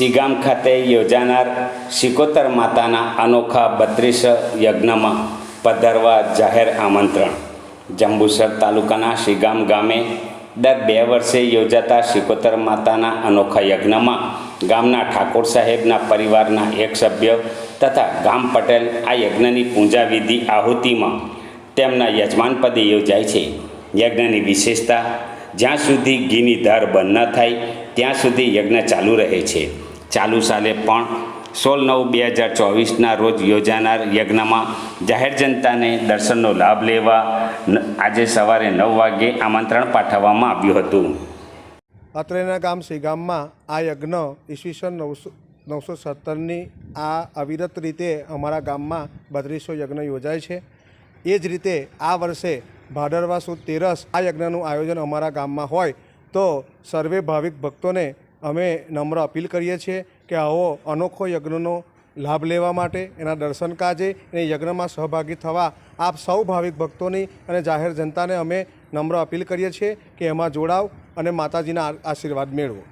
શીગામ ખાતે યોજાનાર શિકોતર માતાના અનોખા બત્રીસ યજ્ઞમાં પધારવા જાહેર આમંત્રણ. જંબુસર તાલુકાના શીગામ ગામે દર બે વર્ષે યોજાતા શિકોતર માતાના અનોખા યજ્ઞમાં ગામના ઠાકોર સાહેબના પરિવારના એક સભ્ય તથા ગામ પટેલ આ યજ્ઞની પૂજા વિધિ આહુતિમાં તેમના યજમાનપદે યોજાય છે. યજ્ઞની વિશેષતા, જ્યાં સુધી ઘીની ધાર બંધ ન થાય, ત્યાં સુધી યજ્ઞ ચાલુ રહે છે. ચાલુ સાલે પણ સોળ નવ બે હજાર ચોવીસના રોજ યોજાનાર યજ્ઞમાં જાહેર જનતાને દર્શનનો લાભ લેવા આજે સવારે નવ વાગ્યે આમંત્રણ પાઠવવામાં આવ્યું હતું. અત્રેના ગામ શ્રીગામમાં આ યજ્ઞ ઈસવીસન નવસો નવસો સત્તરની આ અવિરત રીતે અમારા ગામમાં બત્રીસો યજ્ઞ યોજાય છે. એ જ રીતે આ વર્ષે ભાદરવા સુદ તેરસ આ યજ્ઞનું આયોજન અમારા ગામમાં હોય તો સર્વે ભાવિક ભક્તોને અમે નમ્ર અપીલ કરીએ છીએ કે આવો અનોખો યજ્ઞનો લાભ લેવા માટે, એના દર્શન કાજે, અને યજ્ઞમાં સહભાગી થવા આપ સૌ ભાવિક ભક્તોની અને જાહેર જનતાને અમે નમ્ર અપીલ કરીએ છીએ કે એમાં જોડાવ અને માતાજીના આશીર્વાદ મેળવો.